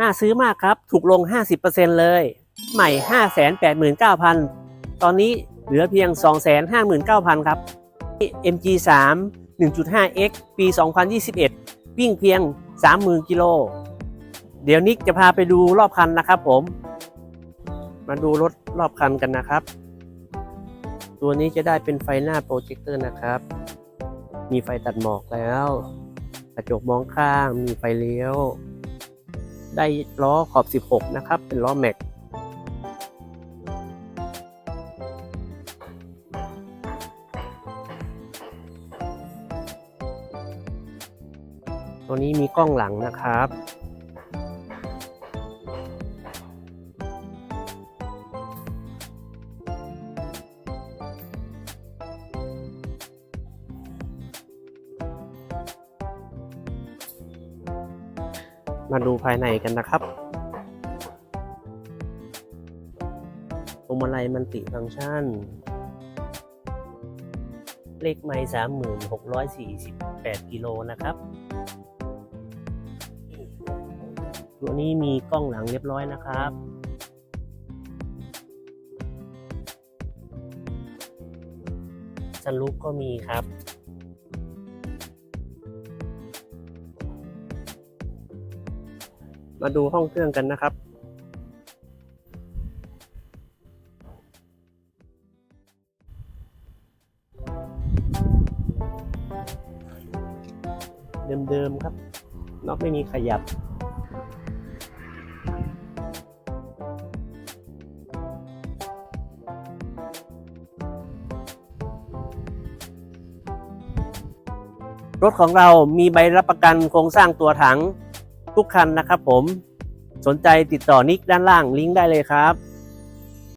น่าซื้อมากครับ ถูกลง 50%เลย ใหม่ 589,000 ตอนนี้เหลือเพียง 259,000 ครับ MG3 1.5X ปี 2021 วิ่งเพียง 30,000 กิโล เดี๋ยวนิกจะพาไปดูรอบคันนะครับผม มาดูรถรอบคันกันนะครับ ตัวนี้จะได้เป็นไฟหน้าโปรเจคเตอร์นะครับ มีไฟตัดหมอกแล้ว กระจกมองข้าง มีไฟเลี้ยว ได้ล้อขอบ 16 นะครับ เป็นล้อแม็ก ตัวนี้มีกล้องหลังนะครับ มาดูภายในกันนะครับพวงมาลัยมันติฟังก์ชัน เลขไม้สามหมื่นหกร้อยสี่สิบแปดกิโลนะครับ ตัวนี้มีกล้องหลังเรียบร้อยนะครับสลูปก็มีครับ มาดูห้องเครื่องกันนะครับ เดิมๆครับน็อกไม่มีขยับรถของเรามีใบรับประกันโครงสร้างตัวถัง ทุกคันนะครับผม สนใจติดต่อนิกด้านล่างลิงก์ได้เลยครับ